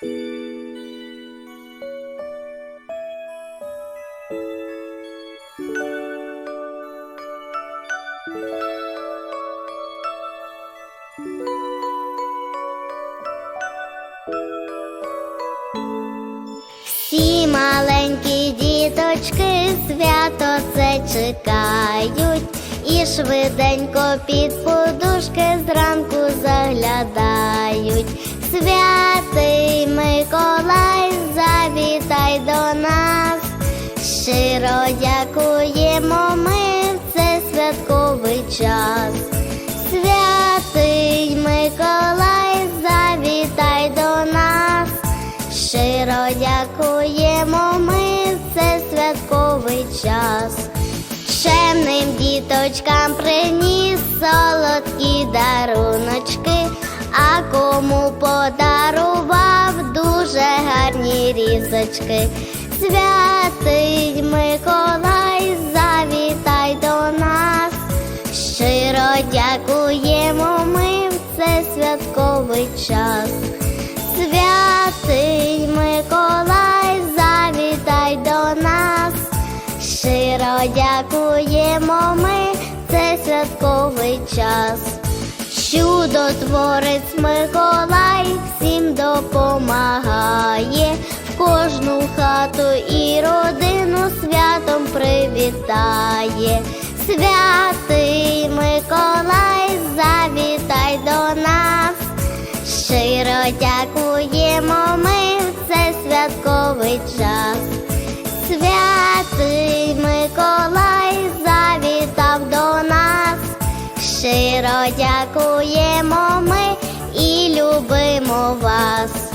Всі маленькі діточки свято це чекають, і швиденько під подушки зранку заглядають. Святий Миколай, завітай до нас. Щиро дякуємо ми в цей святковий час. Святий Миколай, завітай до нас. Щиро дякуємо ми в цей святковий час. Чемним діточкам приніс солодкі даруночки, а кому подарував дуже гарні різочки. Святий Миколай, завітай до нас. Щиро дякуємо ми в цей святковий час. Святий Миколай, завітай до нас. Щиро дякуємо ми в цей святковий час. Чудотворець Миколай всім допомагає, в кожну хату і родину святом привітає. Святий Миколай, завітай до нас. Щиро дякуємо ми в цей святковий час. Щиро дякуємо ми і любимо вас.